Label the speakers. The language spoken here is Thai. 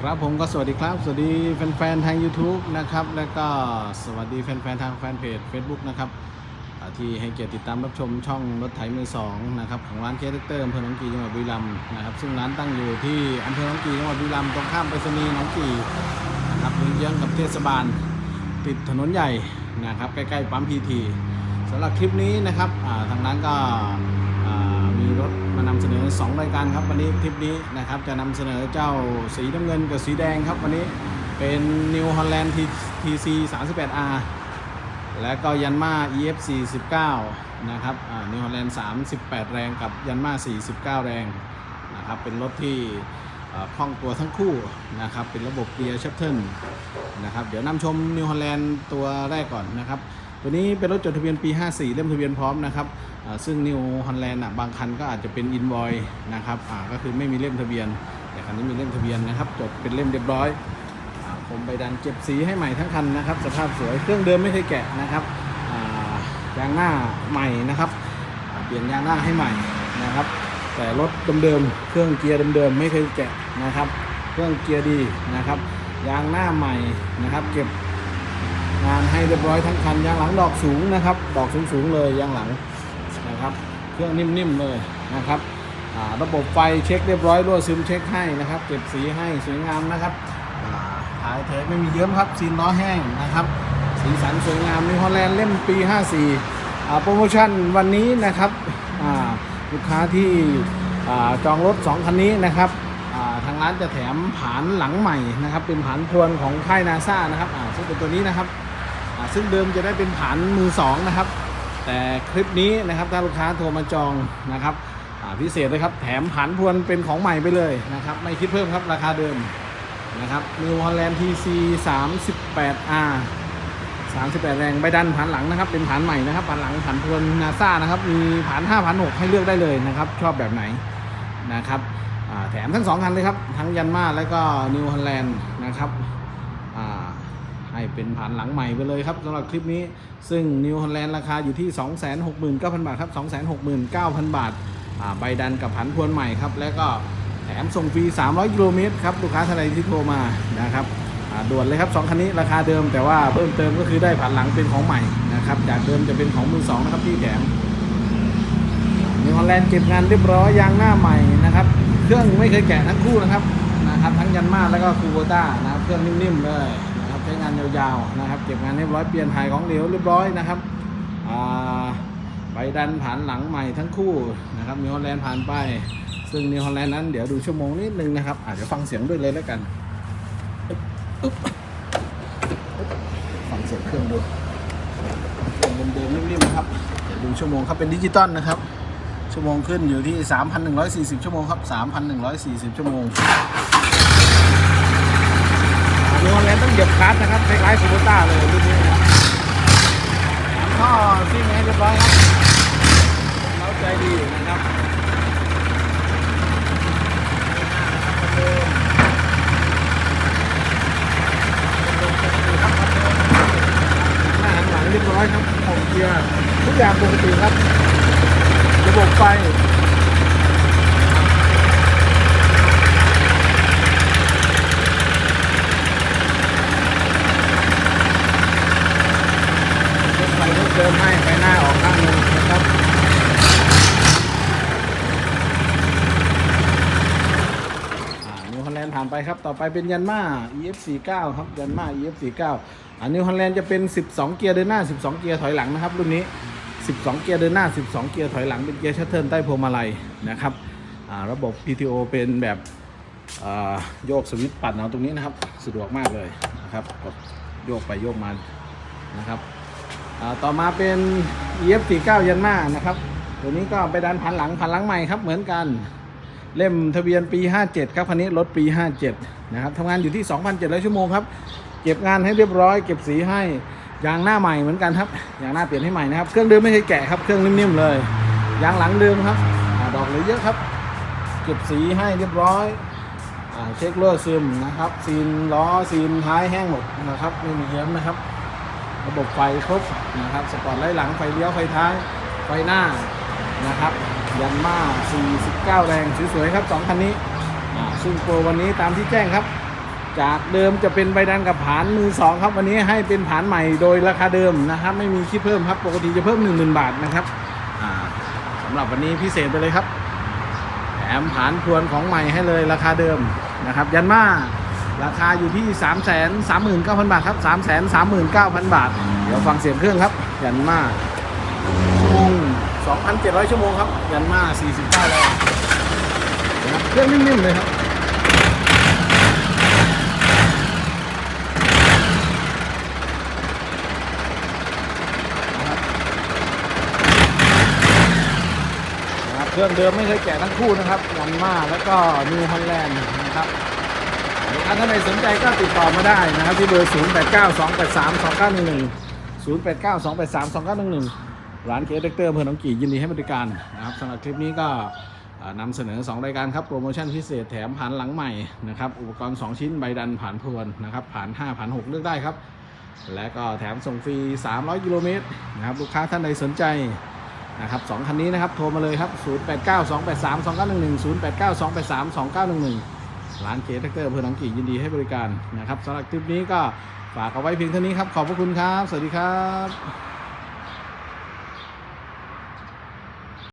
Speaker 1: ครับผมก็สวัสดีครับ สวัสดีแฟนๆทาง YouTube นะครับ แล้วก็สวัสดีแฟนๆทางแฟนเพจ Facebook นะครับที่ให้เกียรติติดตามรับชมช่องรถไถมือสองนะครับของร้านเคสเตอร์อำเภอหนองกีจังหวัดบุรีรัมย์นะครับซึ่งร้านตั้งอยู่ที่อำเภอหนองกีจังหวัดบุรีรัมย์ตรงข้ามไปรษณีย์หนองกีนะครับเยื้องกับเทศบาลติดถนนใหญ่นะครับใกล้ๆปั๊มพีทีสำหรับคลิปนี้นะครับทางร้านก็ มีรถมานำเสนอ 2 รายการครับวันนี้คลิปนี้นะครับจะนำเสนอเจ้าสีน้ำเงินกับสีแดงครับวันนี้เป็น New Holland TC 38R และก็ยันมา EF 49นะครับนิวฮอลแลนด์38 แรงกับยันมา 49 แรงนะครับเป็นรถที่พ่อคล่องตัวทั้งคู่นะครับเป็นระบบเกียร์ชัตเทิลนะครับเดี๋ยวนำชมนิวฮอลแลนด์ตัวแรกก่อนนะครับ ตัวนี้เป็นรถจดทะเบียนปี 54 เล่มทะเบียนพร้อมนะครับซึ่งนิวฮอลแลนด์บางคันก็อาจจะเป็นอินวอยนะครับก็คือไม่มีเล่มทะเบียน แต่คันนี้มีเล่มทะเบียนนะครับจดเป็นเล่มเรียบร้อยผมไปดันเก็บสีให้ใหม่ทั้งคันนะครับ สภาพสวยเครื่องเดิมไม่เคยแกะนะครับยางหน้าใหม่นะครับ เปลี่ยนยางหน้าให้ใหม่นะครับ แต่รถเดิมๆเครื่องเกียร์เดิมๆไม่เคยแกะนะครับ เครื่องเกียร์ดีนะครับ ยางหน้าใหม่นะครับ เก็บ งานให้เรียบร้อยทั้งคันยางหลังดอกสูงนะครับ ดอกสูงๆเลยยางหลังนะครับ เครื่องนิ่มๆเลยนะครับระบบไฟเช็คเรียบร้อยรั่วซึมเช็คให้นะครับ เก็บสีให้สวยงามนะครับถ่ายเทปไม่มีเยิ้มครับซีนล้อแห้งนะครับสีสันสวยงามนิวฮอลแลนด์เล่มปี 54อ่โปรโมชั่นวันนี้นะครับลูกค้าที่อจองรถ 2 คันนี้นะครับทางร้านจะแถมผานหลังใหม่นะครับ เป็นผานทวนของค่ายนาซานะครับซึ่งเป็นตัวนี้นะครับ ซึ่งเดิมจะได้เป็นผานมือ2นะครับ แต่คลิปนี้นะครับถ้าลูกค้าโทรมาจองนะครับพิเศษเลยครับแถมผานทวนเป็นของใหม่ไปเลยนะครับ ไม่คิดเพิ่มครับราคาเดิมนะครับ New Holland TC 38R 38แปดอารงใบดันผานหลังนะครับ เป็นผานใหม่นะครับผานหลังผานทวนนาซ่านะครับ มีผาน5ผ่าน6ให้เลือกได้เลยนะครับ ชอบแบบไหนนะครับแถมทั้ง2คันเลยครับ ทั้งยันมาและก็ New Holland นะครับอ่า ให้เป็นผ่านหลังใหม่ไปเลยครับสำหรับคลิปนี้ ซึ่ง New Holland ราคาอยู่ที่ 269,000 บาทครับ 269,000 บาทอ่าใบดันกับผันทวนใหม่ครับ แล้วก็แถมส่งฟรี 300 กิโลเมตรครับ ลูกค้าท่านใดที่โทรมานะครับด่วนเลยครับ 2 คันนี้ราคาเดิมแต่ว่าเพิ่มเติมก็คือได้ผ่านหลังเป็นของใหม่นะครับ จากเดิมจะเป็นของมือสองนะครับที่แถมนิวฮอลแลนด์เก็บงานเรียบร้อยยางหน้าใหม่นะครับเครื่องไม่เคยแกะทั้งคู่นะครับนะครับ ทั้งยันมาแล้วก็คูโบต้านะครับเครื่องนิ่มๆเลยานยาวๆนะครับ เก็บงานเรียบร้อยเปลี่ยนถ่ายของเหลวเรียบร้อยนะครับใบดันผ่านหลังใหม่ทั้งคู่นะครับนิวฮอลแลนด์ผ่านไป ซึ่งนิวฮอลแลนด์นั้นเดี๋ยวดูชั่วโมงนิดนึงนะครับอาจจะฟังเสียงด้วยเลยแล้วกันฟังเสียงเครื่องดูเครื่องเดิมๆนิ่มๆนะครับเดี๋ยวดูชั่วโมงครับเป็นดิจิตอลนะครับชั่วโมงขึ้นอยู่ที่ 3,140 ชั่วโมงครับ 3,140 ชั่วโมง นิวแลนต้องเหยียบคลัตช์นะครับคล้ายๆซูเปอร์ต้าเลยรุ่นนี้นะท่อซิ่งให้เรียบร้อยครับเราใจดีนะครับหน้าหลังเรียบร้อยครับของเกียร์ทุกอย่างปกติครับ ระบบไฟรถไฟรถ เดิมให้ไฟหน้าออกข้างนึงนะครับนิวฮอลแลนด์ผ่านไปครับ ต่อไปเป็นยันมา EF49 ครับยันมา EF49 อ่านิวฮอลแลนด์จะเป็น 12 เกียร์เดินหน้า 12 เกียร์ถอยหลังนะครับรุ่นนี้ 12 เกียร์เดินหน้า 12 เกียร์ถอยหลังเป็นเกียร์ชัตเทิลใต้พวงมาลัยนะครับอ่าระบบ PTO เป็นแบบอ่าโยกสวิตช์ปัดเอาตรงนี้นะครับ สะดวกมากเลยนะครับกดโยกไปโยกมานะครับ ต่อมาเป็น EF49 ยันมานะครับ ตัวนี้ก็ไปดันพันหลังพันหลังใหม่ครับเหมือนกัน เล่มทะเบียนปี 57 ครับคันนี้รถปี 57 นะครับทำงานอยู่ที่ 2,700 ชั่วโมงครับ เก็บงานให้เรียบร้อย เก็บสีให้ยางหน้าใหม่เหมือนกันครับยางหน้าเปลี่ยนให้ใหม่นะครับ เครื่องเดิมไม่เคยแกะครับ เครื่องนิ่มๆเลยยางหลังเดิมครับอดอกเหลยเยอะครับ เก็บสีให้เรียบร้อยอเช็ครั่วซึมนะครับซีนล้อซีนท้ายแห้งหมดนะครับไม่มีเยิ้มนะครับ ระบบไฟครบนะครับสปอร์ตไลท์หลังไฟเลี้ยวไฟท้ายไฟหน้านะครับยันมา49 แรงสวยๆครับ2คันนี้ซึ่งโปรวันนี้ตามที่แจ้งครับ จากเดิมจะเป็นใบดันกับผานมือสองครับ วันนี้ให้เป็นผานใหม่โดยราคาเดิมนะครับ ไม่มีคิดเพิ่มครับปกติจะเพิ่ม 1 0,000 บาทนะครับอ่าสำหรับวันนี้พิเศษไปเลยครับแถมผานทวนของใหม่ให้เลยราคาเดิมนะครับ ยันมา ราคาอยู่ที่ 3 3 9 0 0 0 บาทครับ 3 3 9 0 0 0 บาท เดี๋ยวฟังเสียงเครื่องครับ ยันมาชั่วโมง2,700 ชั่วโมงครับ ยันมา49แรงนะครับเครื่องนิ่มๆเลยครับเครื่องเดิมไม่เคยแกะทั้งคู่นะครับยันมาแล้วก็นิวฮอลแลนด์นะครับ ท่านใดสนใจก็ติดต่อมาได้นะครับที่เบอร์ 0 8 9 2 8 3 2 9 1 1 0 8 9 2 8 3 2 9 1 1 ร้านเคสเด็กเตอร์อำเภอหนองกี่ยินดีให้บริการนะครับสำหรับคลิปนี้ก็นำเสนอ 2 รายการครับ โปรโมชั่นพิเศษแถมผ่านหลังใหม่นะครับ อุปกรณ์ 2 ชิ้นใบดันผ่านพรวนนะครับผ่าน5ผ่าน6 เลือกได้ครับ และก็แถมส่งฟรี 300 กิโลเมตรนะครับลูกค้าท่านใดสนใจนะครับสองคันนี้นะครับ โทรมาเลยครับ 0 8 9 2 8 3 2 9 1 1 0 8 9 2 8 3 2 9 1 1 ร้านเคสแท็กเตอร์อำเภอหนองกี่ยินดีให้บริการนะครับสำหรับคลิปนี้ก็ฝากเอาไว้เพียงเท่านี้ครับ ขอบพระคุณครับ สวัสดีครับ